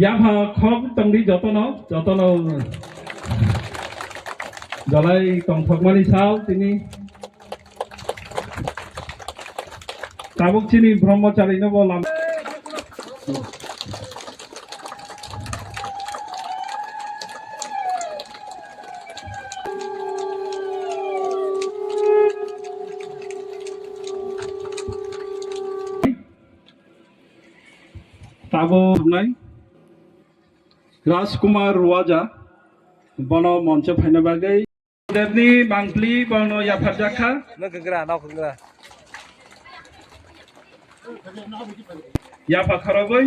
ইয়াফা খব তংদি যতন যতন জলাই টংথকমানি সাল তিনি। তাবুক চিনি ব্রহ্মচারী নব লাম তাবো নাই। রাজকুমার রুয়াজা বন মঞ্চ ফাইনা বাগै। দেবনি বাংপ্লি বন ইয়াফার জাখা। nó cực ra đâu cực ra ইয়াফা খরবৈ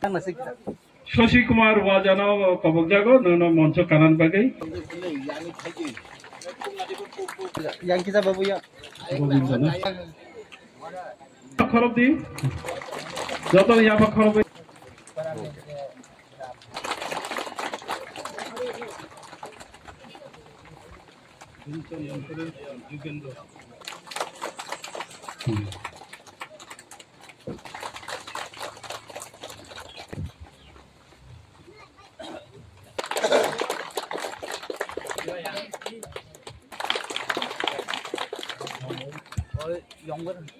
đang là xích Shashi Kumar ওয়াজানো কবক জাগো নন মঞ্চ কানান বাগৈ। yang kita babu ya Govinda খরব দি যত ইয়াফা খরবৈ giống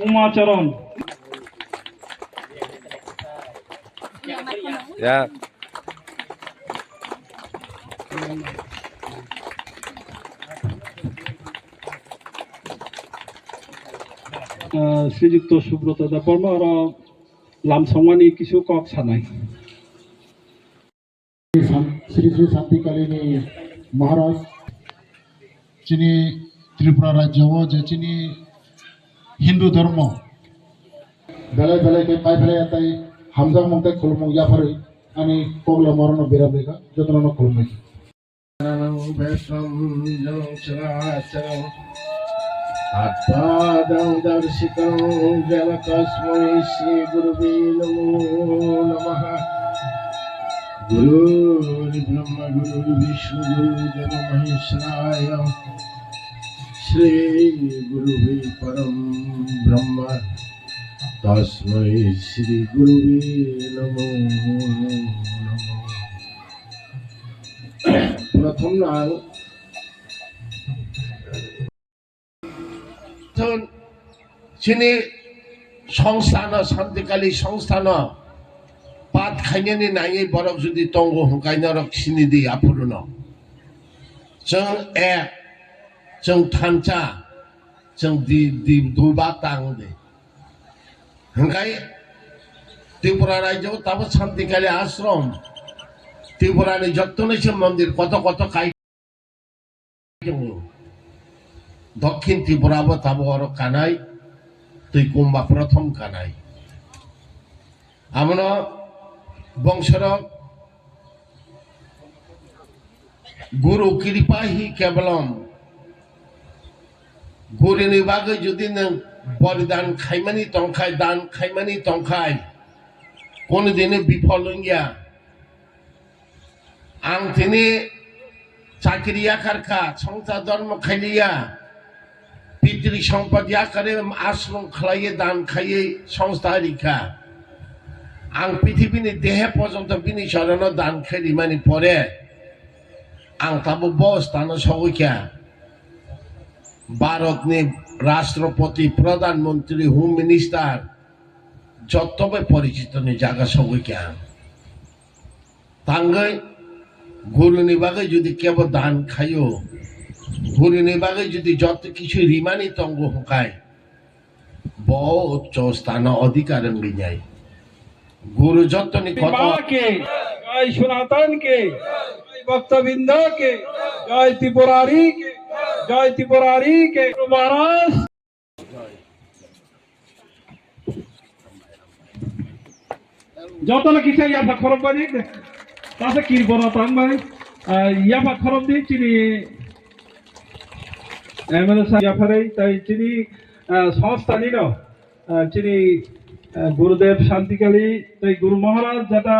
উমাচরণ। শ্ৰীযুক্ত সুব্ৰত দা বৰ্মা আৰু লামছংমানি কিছু কক চানাই শ্রী শ্রী শান্তিকালিনী মহারাজ যিনি ত্রিপুরা রাজ্য ও যে যিনি হিন্দু ধর্ম। বেলায় বেলায় পাই ফেলে তাই হামজা মমতাই খুলমু ইয়াফারে আমি পগলা মরণ বেরাবেগা যতন খুলমু ভেষম জং চরাচরম আত্মাদং দর্শিতং জ্ঞান তস্মৈ শ্রী গুরুবে নমো নমঃ গুরুর্ব্রহ্মা গুরুর্বিষ্ণু গুরুর্দেব মহেশ্বরায় শ্রী গুরুবে পরম ব্রহ্মা। তস্মৈ শ্রী গুরুবে নমো প্রথম নাম যিনি সংস্থান, শান্তিকালী সংস্থান, পাত খাইনানি নাইয়ে বরক যদি তঙ্গ হুকাইন রক সিনি দি আপুরন जों एक जों थानसा जों दि दि दुबा तां दे हंगाय ত্রিপুরা রাজ্য তারপর শান্তিকালী আশ্রম ত্রিপুরার যত্ননেশ্বর মন্দির কত কত কাই দক্ষিণ ত্রিপুরা তাবো আরো কানাই তুই কুম্বা প্রথম কানাই আমরা বংশর গুরু কৃপা হি কেবলম গুরিনি বাগে যদি নং বলিদান খাইমানি টংখায় দান খাইমানি টংখায় কোনদিনে বিফল হইয়া আং তিনি চাকরি আকারখা সংসার ধর্ম খাইলিয়া পিতৃ সম্পদ আকারে আশ্রম খাইয়ে দান খাইয়ে সংস্থা রিখা আং পৃথিবীনি দেহে পর্যন্ত বিনি সরানো দান খাইলি মানে পরে। আং তাবো বস্তানো সবইকা ভারতনি রাষ্ট্রপতি, প্রধানমন্ত্রী হোম মিনিস্টার যতবে পরিচিত নি জায়গা সগৈখা তাঙ্গই গুরুনি বাগে যদি কেবল দান খাইও গুরুনি বাগে যদি যত কিছু রিমানি তঙ্গ হকায় বহু উচ্চ স্থান অধিকার যায়। গুরু যতনি কত কে জয় সনাতন কে জয় ভক্তবৃন্দ কে জয় ত্রিপুরারি কে জয় ত্রিপুরারি, কে মহারাজ? যত কিছু ইয়াফা খরব বানি তাতে কি বড় তাং বানি ইয়াফা খরব দি, চিনি। এমএলএ সাহেব ইয়াফারে তাই চিনি সংস্থানি ন চিনি গুরুদেব শান্তিকালী, তাই গুরু মহারাজ যেটা